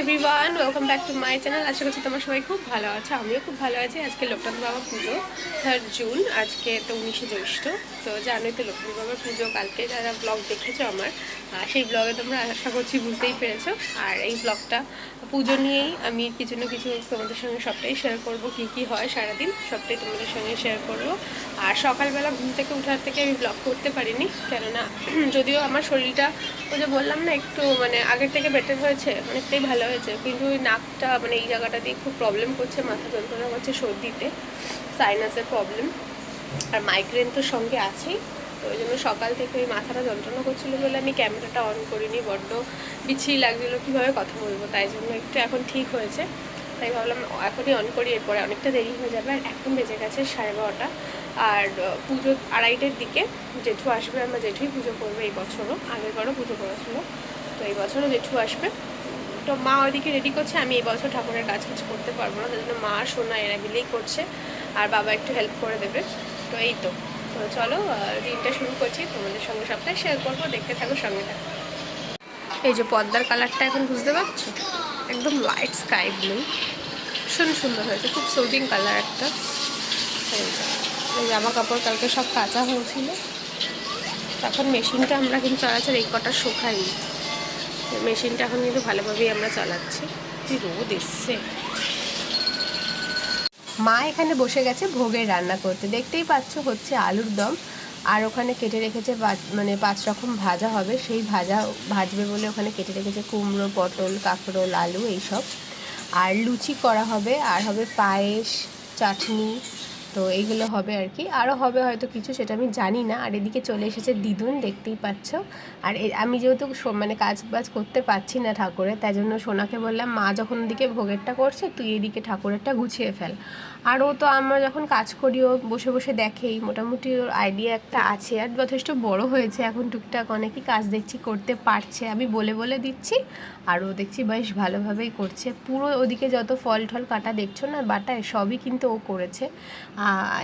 Everyone welcome back to my channel আশা করছি তোমার সবাই খুব ভালো আছে, আমিও খুব ভালো আছি। আজকে লোকনাথ বাবা পুজো থার্ড জুন আজকে তো উনিশে জ্যৈষ্ঠ। তো জানোই তো লক্ষ্মী বাবার পুজো, কালকে যারা ব্লগ দেখেছ আমার সেই ব্লগে তোমরা আশা করছি বুঝতেই পেরেছ। আর এই ব্লগটা পুজো নিয়েই আমি কিছু না কিছু তোমাদের সঙ্গে সবটাই শেয়ার করব, কি কি হয় সারাদিন, সবটাই তোমাদের সঙ্গে শেয়ার করব। আর সকালবেলা ঘুম থেকে উঠার থেকে আমি ব্লগ করতে পারিনি, কেননা যদিও আমার শরীরটা, ওই যে বললাম না, একটু মানে আগের থেকে বেটার হয়েছে, অনেকটাই ভালো হয়েছে, কিন্তু ওই নাকটা মানে এই জায়গাটা দিয়ে খুব প্রবলেম করছে, মাথা যন্ত্রণা করছে, সর্দিতে সাইনাসের প্রবলেম আর মাইগ্রেন তো সঙ্গে আছেই, তো ওই জন্য সকাল থেকে ওই মাথাটা যন্ত্রণা করছিল বলে আমি ক্যামেরাটা অন করিনি, বড্ড বিচ্ছিরি লাগছিল, কীভাবে কথা বলব? তাই জন্য একটু এখন ঠিক হয়েছে। তাই ভাবলাম এখনই অন করি, এরপরে অনেকটা দেরি হয়ে যাবে, আর এখন বেজে গেছে সাড়ে বারোটা। আর পুজো আড়াইটের দিকে জেঠু আসবে, আমরা জেঠুই পুজো করবে এই বছরও আগের বারও পুজো করেছিল। তো এই বছরও জেঠু আসবে। তো মা ওইদিকে রেডি করছে, আমি এই বছর ঠাকুরের কাজ কিছু করতে পারব না, তাই জন্য মা সোনা এরা মিলেই করছে, আর বাবা একটু হেল্প করে দেবে। তো এই তো। তো চলো দিনটা শুরু করছি। তোমাদের সঙ্গে সবটাই শেয়ার করব, দেখতে থাকো সঙ্গে থাকো। এই যে পর্দার কালারটা এখন বুঝতে পারছ? একদম লাইট স্কাই ব্লু ভীষণ সুন্দর হয়েছে, খুব সুদিং কালার একটা। জামা কাপড় কালকে সব কাঁচা হয়েছিল। এখন মেশিনটা আমরা কিন্তু চালাচ্ছি এই কটা শুকাইনি। মেশিনটা এখন কিন্তু ভালোভাবেই আমরা চালাচ্ছি। রোদ এসছে। মা এখানে বসে গেছে ভোগের রান্না করতে। দেখতেই পাচ্ছ হচ্ছে আলুর দম। আর ওখানে কেটে রেখেছে মানে পাঁচ রকম ভাজা হবে। সেই ভাজা ভাজবে বলে ওখানে কেটে রেখেছে কুমড়ো, পটল, কাঁকরোল, আলু, এইসব। আর লুচি করা হবে। আর হবে পায়েস, চাটনি তো এইগুলো হবে আর কি। আরও হবে হয়তো কিছু, সেটা আমি জানি না। আর এদিকে চলে এসেছে দিদুন দেখতেই পাচ্ছ। আর আমি যেহেতু মানে কাজ বাজ করতে পারছি না ঠাকুরের, তাই জন্য সোনাকে বললাম, মা যখন ওদিকে ভোগেরটা করছে, তুই এদিকে ঠাকুরেরটা গুছিয়ে ফেল। আর ও তো আমরা যখন কাজ করি, ও বসে বসে দেখেই মোটামুটি ওর আইডিয়া একটা আছে। আর যথেষ্ট বড় হয়েছে, এখন টুকটাক অনেকই কাজ দেখছি, করতে পারছে। আমি বলে বলে দিচ্ছি, আর ও দেখছি বেশ ভালোভাবেই করছে। পুরো ওদিকে যত ফল টল কাটা দেখছ না, বাটায় সবই কিন্তু ও করেছে।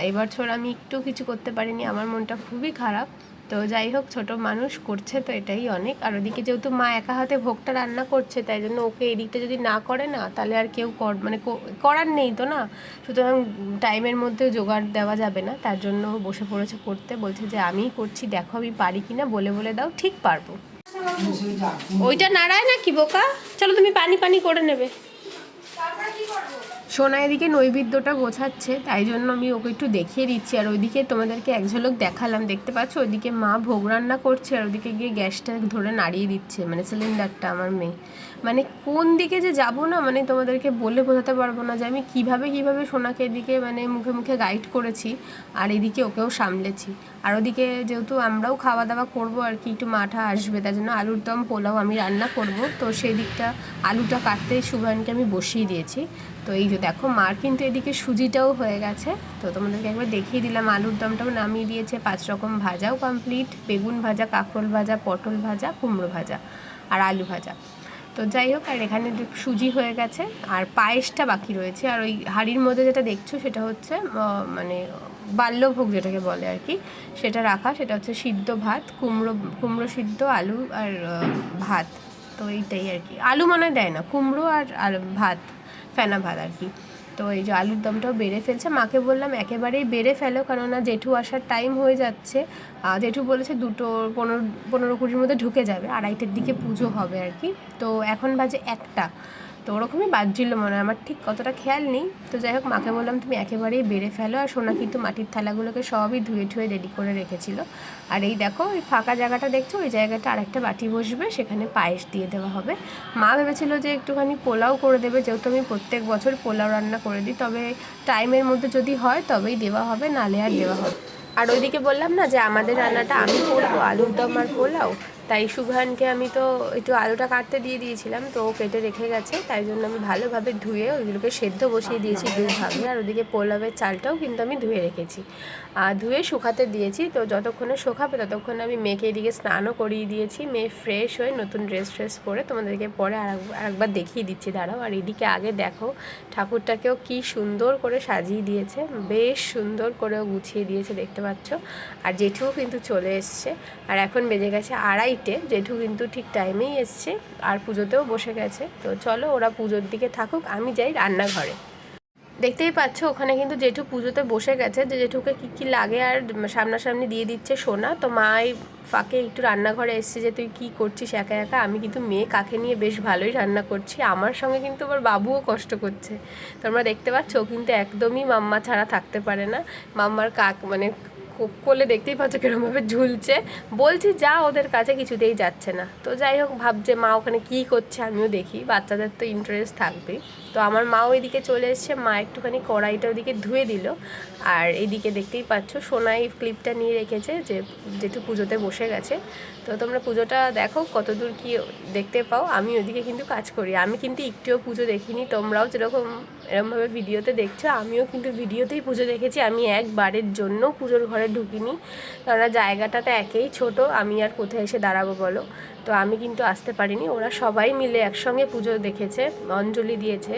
এবছর আমি একটু কিছু করতে পারিনি আমার মনটা খুবই খারাপ। তো যাই হোক ছোট মানুষ করছে তো এটাই অনেক। আর ওদিকে যেহেতু মা একা হাতে ভোগটা রান্না করছে তাই জন্য ওকে এদিকটা যদি না করে না তাহলে আর কেউ কর মানে করার নেই তো না? সুতরাং টাইমের মধ্যে জোগাড় দেওয়া যাবে না। তার জন্য বসে পড়েছে করতে বলছে যে আমিই করছি দেখো আমি পারি কিনা বলে বলে দাও ঠিক পারব। ওইটা নাড়ায় না কি বোকা? চলো তুমি পানি পানি করে নেবে। সোনা এদিকে নৈবেদ্যটা গোছাচ্ছে, তাই জন্য আমি ওকে একটু দেখিয়ে দিচ্ছি। আর ওইদিকে তোমাদেরকে এক ঝলক দেখালাম, দেখতে পাচ্ছ? ওইদিকে মা ভোগ রান্না করছে, আর ওদিকে গিয়ে গ্যাসটা ধরে নাড়িয়ে দিচ্ছে মানে সিলিন্ডারটা আমার মেয়ে। মানে কোন দিকে যে যাব না মানে তোমাদেরকে বলে বোঝাতে পারব না যে আমি কীভাবে কীভাবে সোনাকে এদিকে মানে মুখে মুখে গাইড করেছি আর এদিকে ওকেও সামলেছি। আর ওদিকে যেহেতু আমরাও খাওয়া দাওয়া করব আর কি, একটু মাঠা আসবে, তার জন্য আলুর দম, পোলাও আমি রান্না করব। তো সেই দিকটা আলুটা কাটতে শুভানকে আমি বসিয়ে দিয়েছি। তো এই যে দেখো, মার কিন্তু এদিকে সুজিটাও হয়ে গেছে। তো তোমাদেরকে একবার দেখিয়ে দিলাম, আলুর দমটাও নামিয়ে দিয়েছে, পাঁচ রকম ভাজাও কমপ্লিট বেগুন ভাজা, কাঁকরোল ভাজা, পটল ভাজা, কুমড়ো ভাজা আর আলু ভাজা। তো যাই হোক, আর এখানে সুজি হয়ে গেছে, আর পায়েসটা বাকি রয়েছে। আর ওই হাড়ির মধ্যে যেটা দেখছ সেটা হচ্ছে মানে বাল্যভোগ যেটাকে বলে আর কি, সেটা রাখা। সেটা হচ্ছে সিদ্ধ ভাত, কুমড়ো কুমড়ো সিদ্ধ, আলু আর ভাত। তো এইটাই আর কি। আলু মনে দেয় না, কুমড়ো আর আর ভাত, ফেনা ভাত আর কি। তো এই যে আলুর দমটাও বেড়ে ফেলছে। মাকে বললাম, একেবারেই বেড়ে ফেলো, কেননা জেঠু আসার টাইম হয়ে যাচ্ছে। জেঠু বলেছে দুটো পনেরো পনেরো কুড়ির মধ্যে ঢুকে যাবে। আড়াইটের দিকে পুজো হবে আর কি তো এখন বাজে একটা। তো ওরকমই বাজছিল মনে হয়। আমার ঠিক কতটা খেয়াল নেই। তো যাই হোক, মাকে বললাম, তুমি একেবারেই বেড়ে ফেলো। আর সোনা কিন্তু মাটির থালাগুলোকে সবই ধুয়ে ঠুয়ে রেডি করে রেখেছিল। আর এই দেখো, ওই ফাঁকা জায়গাটা দেখছ? ওই জায়গাটা আরেকটা বাটি বসবে, সেখানে পায়েস দিয়ে দেওয়া হবে। মা ভেবেছিল যে একটুখানি পোলাও করে দেবে। যেহেতু আমি প্রত্যেক বছর পোলাও রান্না করে দিই, তবে টাইমের মধ্যে যদি হয়, তবেই দেওয়া হবে, নালে আর দেওয়া হবে। আর ওইদিকে বললাম না যে, আমাদের রান্নাটা আমি করব আলুর দম আর পোলাও? তাই শুভ্রানকে আমি তো একটু আলুটা কাটতে দিয়ে দিয়েছিলাম, তো ও কেটে রেখে গেছে, তাই জন্য আমি ভালোভাবে ধুয়ে ওইগুলোকে সেদ্ধ বসিয়ে দিয়েছি দুভাবে আর ওদিকে পোলাভের চালটাও কিন্তু আমি ধুয়ে রেখেছি। ধুয়ে শুকাতে দিয়েছি। তো যতক্ষণে শুকাবে ততক্ষণে আমি মেয়েকে এদিকে স্নানও করিয়ে দিয়েছি। মেয়ে ফ্রেশ হয়ে নতুন ড্রেস ট্রেস পরে তোমাদেরকে পরে আর আরেকবার দেখিয়ে দিচ্ছি। দাঁড়াও, আর এদিকে আগে দেখো, ঠাকুরটাকেও কি সুন্দর করে সাজিয়ে দিয়েছে। বেশ সুন্দর করে ও গুছিয়ে দিয়েছে, দেখতে পাচ্ছ। আর জেঠুও কিন্তু চলে এসছে। আর এখন বেজে গেছে আড়াইটে। জেঠু কিন্তু ঠিক টাইমেই এসছে। আর পুজোতেও বসে গেছে। তো চলো ওরা পুজোর দিকে থাকুক। আমি যাই রান্নাঘরে। দেখতেই পাচ্ছ, ওখানে কিন্তু জেঠু পুজোতে বসে গেছে। যে জেঠুকে কী কী লাগে আর সামনাসামনি দিয়ে দিচ্ছে সোনা। তো মা এই ফাঁকে একটু রান্নাঘরে এসছে যে, তুই কী করছিস একা একা? আমি কিন্তু মেয়ে, কাকে নিয়ে বেশ ভালোই রান্না করছি। আমার সঙ্গে কিন্তু আবার বাবুও কষ্ট করছে। তোমরা দেখতে পাচ্ছ কিন্তু একদমই মাম্মা ছাড়া থাকতে পারে না। মাম্মার কাক মানে কোলে দেখতেই পাচ্ছ কিরমভাবে ঝুলছে। বলছি, যা, ওদের কাছে কিছুতেই যাচ্ছে না। তো যাই হোক, ভাবছে, মা, ওখানে কী করছে? আমিও দেখি। বাচ্চাদের তো ইন্টারেস্ট থাকবেই। তো আমার মা ওইদিকে চলে এসছে, মা একটুখানি কড়াইটা ওদিকে ধুয়ে দিল। আর এদিকে দেখতেই পাচ্ছ, সোনাই ক্লিপটা নিয়ে রেখেছে যে, যেহেতু পুজোতে বসে গেছে। তো তোমরা পুজোটা দেখো, কতদূর কি দেখতে পাও। আমি ওদিকে কিন্তু কাজ করি। আমি কিন্তু একটুও পুজো দেখিনি, তোমরাও যেরকম, এরমভাবে ভিডিওতে দেখছ, আমিও কিন্তু ভিডিওতেই পুজো দেখেছি। আমি একবারের জন্য পুজোর ঘরে ঢুকিনি। কেননা জায়গাটাতে একেই ছোট, আমি আর কোথায় এসে দাঁড়াবো বলো? তো আমি কিন্তু আসতে পারিনি। ওরা সবাই মিলে একসঙ্গে পুজো দেখেছে অঞ্জলি দিয়েছে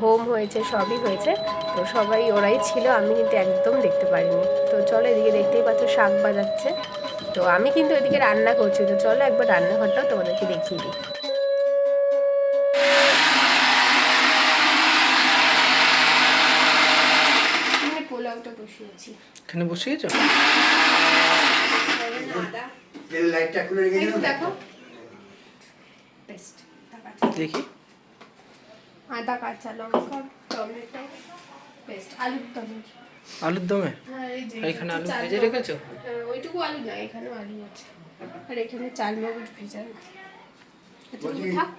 হোম হয়েছে সবই হয়েছে। তো সবাই ওরাই ছিল আমি কিন্তু একদম দেখতে পারিনি। তো চলো এদিকে দেখতেই পাচ্ছ শাক বাজাচ্ছে। তো আমি কিন্তু এদিকে রান্না করছি তো চলো একবার রান্নাঘরটাও তোমাদেরকে দেখিয়ে দিই। পোলাওটা বসিয়েছি। এখানে বসিয়েছ? দেখো। দেখি। আদা কাঁচা লঙ্কা টমেটো পেস্ট আলুর দমে। আলুর দমে? হ্যাঁ এই যে এখানে আলু ভেজে রেখেছো? হ্যাঁ, ওইটুকু আলু না এখানেও আলু আছে। আর এখানে চাল মগজ ভেজানো এতটুকু থাক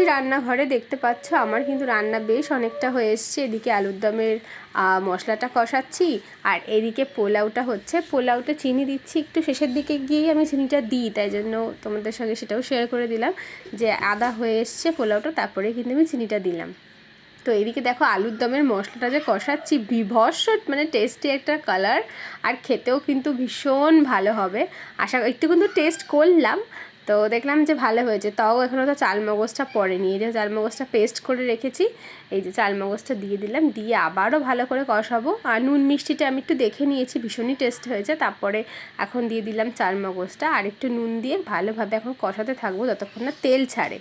এসেছি রান্নাঘরে দেখতে পাচ্ছ আমার কিন্তু রান্না বেশ অনেকটা হয়ে এসছে। এদিকে আলুর দমের মশলাটা কষাচ্ছি। আর এদিকে পোলাওটা হচ্ছে, পোলাওতে চিনি দিচ্ছি একটু শেষের দিকে গিয়েই আমি চিনিটা দিই। তাই জন্য তোমাদের সঙ্গে সেটাও শেয়ার করে দিলাম যে আদা হয়ে এসছে পোলাওটা, তারপরে কিন্তু আমি চিনিটা দিলাম। তো এদিকে দেখো আলুর দমের মশলাটা যে কষাচ্ছি, বিভৎস মানে টেস্টি একটা কালার আর খেতেও কিন্তু ভীষণ ভালো হবে। আশা একটু কিন্তু টেস্ট করলাম। তো দেখলাম যে ভালো হয়েছে। তাও এখনও তো চাল মগজটা পড়েনি। এই যে চাল মগজটা পেস্ট করে রেখেছি এই যে চাল মগজটা দিয়ে দিলাম, দিয়ে আবারও ভালো করে কষাবো। আর নুন মিষ্টিটা আমি একটু দেখে নিয়েছি, ভীষণই টেস্ট হয়েছে। তারপরে এখন দিয়ে দিলাম চাল মগজটা আর একটু নুন দিয়ে ভালোভাবে এখন কষাতে থাকব যতক্ষণ না তেল ছাড়ে।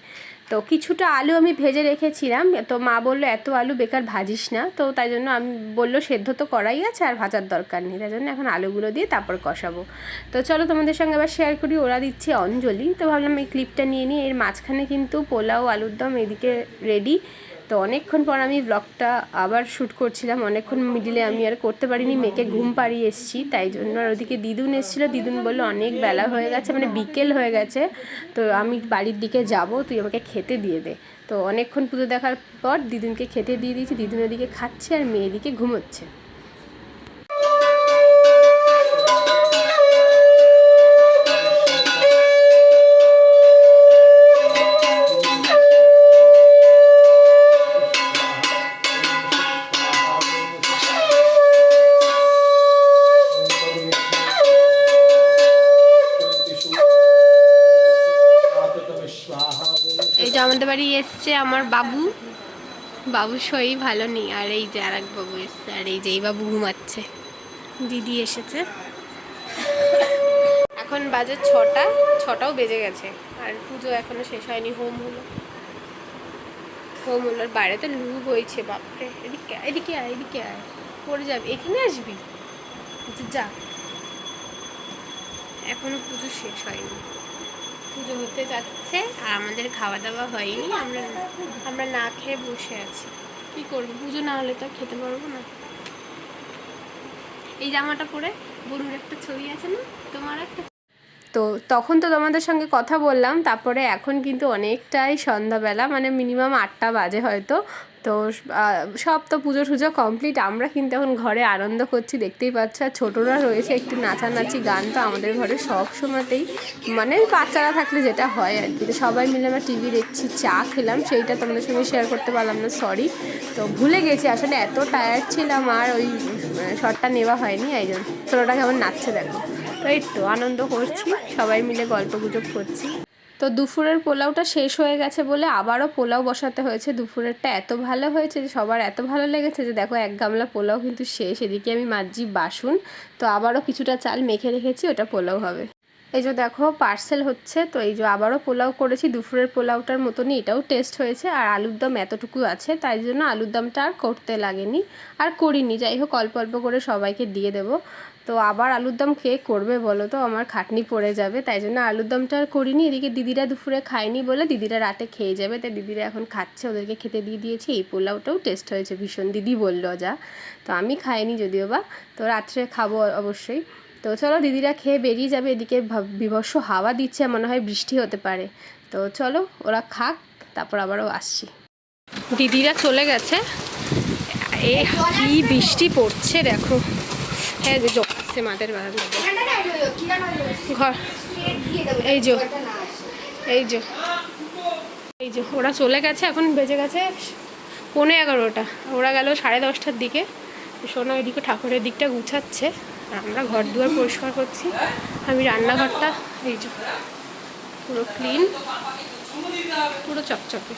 তো কিছুটা আলু আমি ভেজে রেখেছিলাম, তো মা বলল, এত আলু বেকার ভাজিস না। তো তাই জন্য আমি বলল, সেদ্ধ তো করাই আছে আর ভাজার দরকার নেই। তাই জন্য এখন আলুগুলো দিয়ে তারপর কষাবো। তো চলো তোমাদের সঙ্গে আবার শেয়ার করি, ওরা দিচ্ছে অঞ্জলি। তো ভাবলাম এই ক্লিপটা নিয়ে নিই, এর মাঝখানে কিন্তু পোলাও, আলুর দম এদিকে রেডি তো অনেকক্ষণ পর আমি ব্লগটা আবার শ্যুট করছিলাম। অনেকক্ষণ মিডিলে আমি আর করতে পারিনি, মেয়েকে ঘুম পাড়িয়ে এসেছি। তাই জন্য আর ওদিকে দিদুন এসেছিল। দিদুন বলল, অনেক বেলা হয়ে গেছে মানে বিকেল হয়ে গেছে। তো আমি বাড়ির দিকে যাব, তুই আমাকে খেতে দিয়ে দে। তো অনেকক্ষণ পুজো দেখার পর দিদুনকে খেতে দিয়ে দিয়েছি। দিদুন ওদিকে খাচ্ছে আর মেয়েদিকে ঘুমোচ্ছে। আমাদের বাড়ি এসছে আমার বাবু। বাবু শরীর ভালো নেই, আর এই যে আর বাবু এসছে, আর এই যে এই বাবু ঘুমাচ্ছে। দিদি এসেছে। এখন বাজে ছটা, ছটাও বেজে গেছে, আর পুজো এখনও শেষ হয়নি, হোম হলো। হোম হলো বাইরে তো লু বইছে, বাপরে। এদিকে এদিকে আয় এদিকে আয়। পড়ে যাবে, এখানে আসবি? যা। এখনও পুজো শেষ হয়নি। পুজো হতে যাচ্ছে আর আমাদের খাওয়া দাওয়া হয়নি আমরা আমরা না খেয়ে বসে আছি। কি করব? পুজো না হলে তো খেতে পারব না। এই জামাটা পরে বরুর একটা ছবি আছে না? তোমার একটা? তো তখন তো তোমাদের সঙ্গে কথা বললাম তারপরে এখন কিন্তু অনেকটাই সন্ধ্যাবেলা মানে মিনিমাম আটটা বাজে হয়তো। তো সব তো পুজো টুজো কমপ্লিট আমরা কিন্তু এখন ঘরে আনন্দ করছি, দেখতেই পাচ্ছ। আর ছোটরা রয়েছে, একটু নাচানাচি গান তো আমাদের ঘরে সব সময়তেই। মানে বাচ্চারা থাকলে যেটা হয় আর কি। তো সবাই মিলে আমরা টিভি দেখছি, চা খেলাম, সেইটা তোমাদের সঙ্গে শেয়ার করতে পারলাম না সরি তো ভুলে গেছি, আসলে এত টায়ার্ড ছিলাম আর ওই শটটা নেওয়া হয়নি, এই জন্য। ছোটোটা কেমন নাচছে দেখো। এই তো, আনন্দ করছি, সবাই মিলে গল্প গুজব করছি। তো দুপুরের পোলাওটা শেষ হয়ে গেছে বলে আবারও পোলাও বসাতে হয়েছে। দুপুরেরটা এত ভালো হয়েছে যে সবার এত ভালো লেগেছে যে দেখো, এক গামলা পোলাও কিন্তু শেষ। এদিকে আমি মাজি বাসুন, তো আবারও কিছুটা চাল মেখে রেখেছি, ওটা পোলাও হবে। এই যে দেখো, পার্সেল হচ্ছে, তো এই যে আবারও পোলাও করেছি। দুপুরের পোলাওটার মতনই এটাও টেস্ট হয়েছে, আর আলুর দম এতটুকু আছে, তাই জন্য আলুর দমটা আর করতে লাগেনি, আর করিনি। যাই হোক, অল্প অল্প করে সবাইকে দিয়ে দেবো। তো আবার আলুর দম কে করবে বলো তো? আমার খাটনি পড়ে যাবে, তাই জন্য আলুর দমটা আর করিনি। এদিকে দিদিরা দুপুরে খায়নি বলে দিদিরা রাতে খেয়ে যাবে, তাই দিদিরা এখন খাচ্ছে, ওদেরকে খেতে দিয়ে দিয়েছি। এই পোলাওটাও টেস্ট হয়েছে, ভীষণ দিদি বলল যা। তো আমি খাইনি যদিও বা, তো রাত্রে খাব অবশ্যই। তো চলো দিদিরা খেয়ে বেরিয়ে যাবে, এদিকে বিভৎস হাওয়া দিচ্ছে, মনে হয় বৃষ্টি হতে পারে। তো চলো ওরা খাক, তারপর আবারও আসছি। দিদিরা চলে গেছে। এ কি বৃষ্টি পড়ছে দেখো। হ্যাঁ যে জল আসছে মাদের বারান্দা ঘর। এই যে এই যে এই যে ওরা চলে গেছে এখন বেজে গেছে পৌনে এগারোটা। ওরা গেল সাড়ে দশটার দিকে। সোনা ওইদিকে ঠাকুরের দিকটা গুছাচ্ছে। আর আমরা ঘর দুয়ার পরিষ্কার করছি। আমি রান্নাঘরটা এই যে পুরো ক্লিন পুরো চকচকে।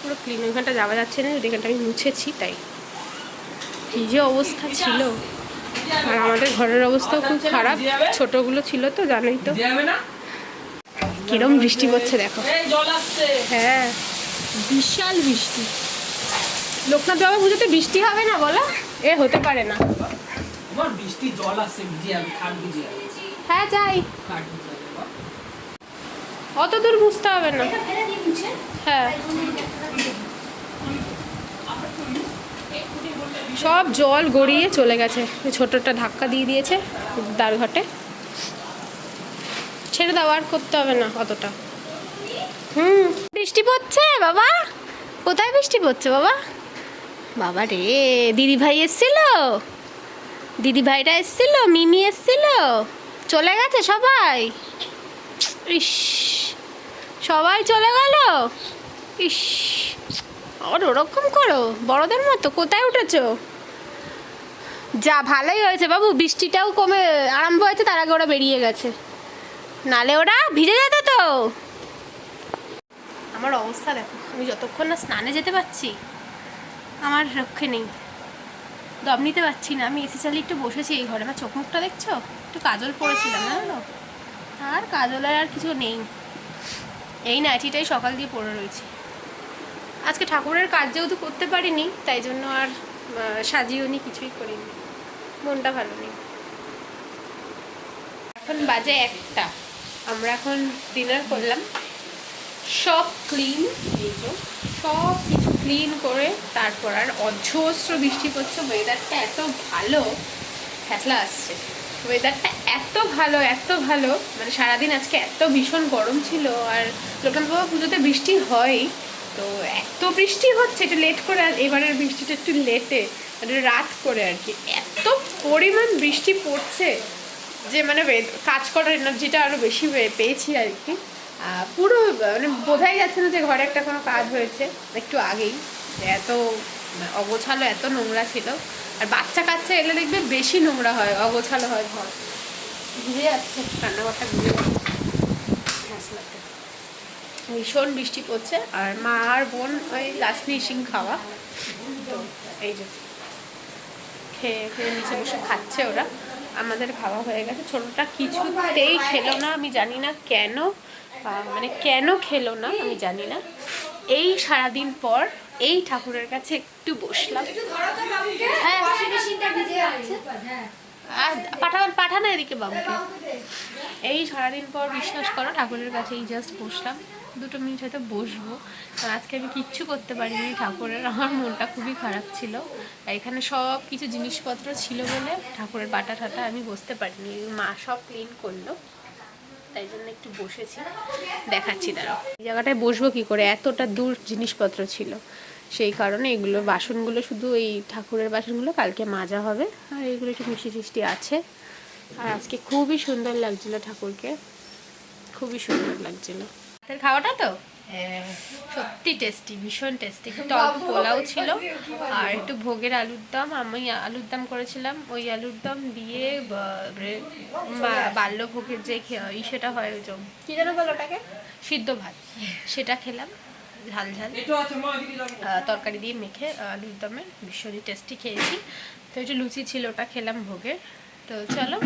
পুরো ক্লিন ওইখানটা যাওয়া যাচ্ছে না ওইখানটা আমি মুছেছি তাই। কী যে অবস্থা ছিল। আর আমাদের ঘরের অবস্থাও খুব খারাপ। ছোটগুলো ছিল তো জানোই তো। কিরম বৃষ্টি পড়ছে দেখো। এই জল আসছে হ্যাঁ বিশাল বৃষ্টি। লোকনাথ বাবা পুজোতে বৃষ্টি হবে না বলো? এ হতে পারে না। বৃষ্টি জল আসছে হ্যাঁ যাই। অত দূর বুঝতে হবে না। হ্যাঁ। সব জল গড়িয়ে চলে গেছে। ছোটটা ধাক্কা দিয়ে দিয়েছে দ্বারঘাটে ছেড়ে দাও, আর করতে হবে না অতটা। হুম, বৃষ্টি পড়ছে বাবা? কোথায় বৃষ্টি পড়ছে বাবা? বাবা রে দিদি ভাই এসছিল? দিদি ভাইরা এসছিল? মিমি এসছিল? চলে গেছে সবাই? ইস, সবাই চলে গেল? ইস। আর ওরকম করো, বড়দের মতো, কোথায় উঠেছো? যা ভালোই হয়েছে বাবু, বৃষ্টিটাও কমে, আরম্ভ হয়েছে, তার আগে ওরা বেরিয়ে গেছে। নালে ওরা ভিজে যেত তো। আমার অবস্থা দেখো, আমি যতক্ষণ না স্নানে যেতে পারছি, আমার রক্ষে নেই। দম নিতে পারছি না, আমি এসি চালিয়ে একটু বসেছি এই ঘরে। আমার চোখ মুখটা দেখছ? একটু কাজল পরেছিলাম জানো আর কাজলের আর কিছু নেই। এই নাইটিটাই সকাল দিয়ে পরে রয়েছে। আজকে ঠাকুরের কাজ যেহেতু করতে পারিনি তাই জন্য আর আহ, সাজিয়েও নি কিছুই করিনি। মনটা ভালো নেই। এখন বাজে একটা। আমরা এখন ডিনার করলাম। সব ক্লিন সব কিছু ক্লিন করে তারপর আর অজস্র বৃষ্টি পড়ছে। ওয়েদারটা এত ভালো ফ্যাসলা আসছে। ওয়েদারটা এত ভালো এত ভালো মানে সারাদিন আজকে এত ভীষণ গরম ছিল। আর বাবা পুজোতে বৃষ্টি হয় তো এত বৃষ্টি হচ্ছে, একটু লেট করে আর এবারের বৃষ্টিটা একটু লেটে মানে রাত করে আর কি। এত পরিমাণ বৃষ্টি পড়ছে যে মানে কাজ করার এনার্জিটা আরও বেশি পেয়েছি আর কি। পুরো মানে বোঝাই যাচ্ছে না যে ঘরে একটা কোনো কাজ হয়েছে, একটু আগেই। এত অগোছালো, এত নোংরা ছিল। আর বাচ্চা কাচ্চা এলে দেখবে বেশি নোংরা হয়, অগোছালো হয় ঘর। ভিজে যাচ্ছে, রান্নাঘরটা ভিজে যাচ্ছে। ভীষণ বৃষ্টি পড়ছে আর মা আর বোন ওই লাস্ট ফিনিশিং খাওয়া। তো এই যে খেয়ে খেয়ে নিচে বসে খাচ্ছে ওরা। আমাদের খাওয়া হয়ে গেছে। ছোটটা কিছুতেই খেলো না আমি জানি না কেন মানে কেন খেলো না আমি জানি না। এই সারাদিন পর এই ঠাকুরের কাছে একটু বসলাম। হ্যাঁ পাঠান পাঠানো এদিকে বাবুকে। এই সারাদিন পর বিশ্বাস করো ঠাকুরের কাছে এই জাস্ট বসলাম। দুটো মিনিট হয়তো বসবো। আর আজকে আমি কিচ্ছু করতে পারিনি, ঠাকুরের। আমার মনটা খুবই খারাপ ছিল। আর এখানে সব কিছু জিনিসপত্র ছিল বলে ঠাকুরের বাটা ঠাটা আমি বসতে পারিনি। মা সব ক্লিন করল। তাই জন্য একটু বসেছি। দেখাচ্ছি, দাঁড়াও। এই জায়গাটায় বসবো কি করে? এতটা দূর জিনিসপত্র ছিল। সেই কারণে এগুলো, বাসনগুলো শুধু এই ঠাকুরের বাসনগুলো কালকে মাজা হবে। আর এগুলো একটু মিষ্টি টিষ্টি আছে। আর আজকে খুবই সুন্দর লাগছিল ঠাকুরকে। খুবই সুন্দর লাগছিল। রাতের খাওয়াটা তো? সত্যি টেস্টি ভীষণ টেস্টি একটু অল্প পোলাও ছিল। আর একটু ভোগের আলুর দম। আমি আলুর দম করেছিলাম। ওই আলুর দম দিয়ে বাল্যভোগের যে খে- ই সেটা হয় ওই যে কী যেন বলো ওটাকে? সিদ্ধ ভাত। সেটা খেলাম। ঝাল ঝাল। তরকারি দিয়ে মেখে আলুর দমে ভীষণই টেস্টি খেয়েছি। তো একটু লুচি ছিল ওটা খেলাম ভোগের। তো চলো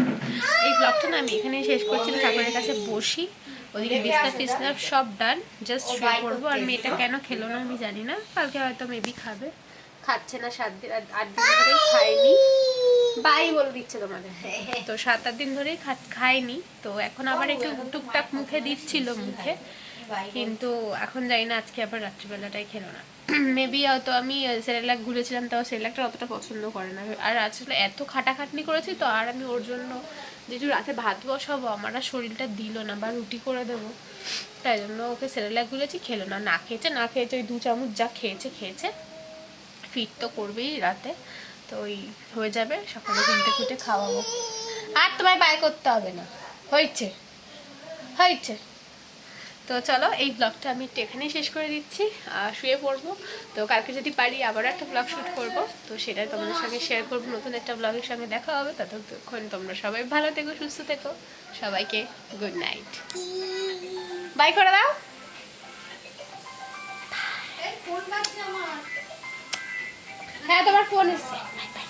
এই ব্লগটা না আমি এখানেই শেষ করছি। ঠাকুরের কাছে বসি। ওদিকে বিছনা ফিসনা সব ডান জাস্ট শুয়ে পড়ব আর মেয়েটা কেন খেলো না আমি জানি না কালকে হয়তো মেবি খাবে। খাচ্ছে না সাত দিন আট- দিন ধরেই খায়নি। বাই বলে দিচ্ছে তোমাদের তো সাত আট দিন ধরেই খায়নি তো এখন আবার একটু টুকটাক মুখে দিচ্ছিল মুখে কিন্তু এখন জানি না আজকে আবার রাত্রিবেলাটাই খেলো না। মেবি হয়তো আমি সেরেলাক ঘুরেছিলাম তাও সেরেলাকটা অতটা পছন্দ করে না। আর আসলে এত খাটাখাটনি করেছি তো আর আমি ওর জন্য যেহেতু রাতে ভাত বসাবো, আমার আর শরীরটা দিল না, বা রুটি করে দেবো। তাই জন্য ওকে সেরেলাক গুলেছি, খেলো না। না খেয়েছে না খেয়েছে, ওই দু চামচ যা খেয়েছে খেয়েছে। ফিট তো করবেই রাতে, তো ওই হয়ে যাবে, সকালে ঘুমতে খুঁটে খাওয়াবো। আর তোমায় বাই করতে হবে না। হয়েছে। হয়েছে। তো চলো এই ব্লগটা আমি একটু এখানেই শেষ করে দিচ্ছি আর শুয়ে পড়ব। তো কালকে যদি পারি আবারও একটা ব্লগ শ্যুট করব। তো সেটাই তোমাদের সঙ্গে শেয়ার করব নতুন একটা ব্লগের সঙ্গে দেখা হবে। ততক্ষণ তোমরা সবাই ভালো থেকো সুস্থ থেকো। সবাইকে গুড নাইট বাই করে দাও। হ্যাঁ তোমার ফোন এসছে। Bye bye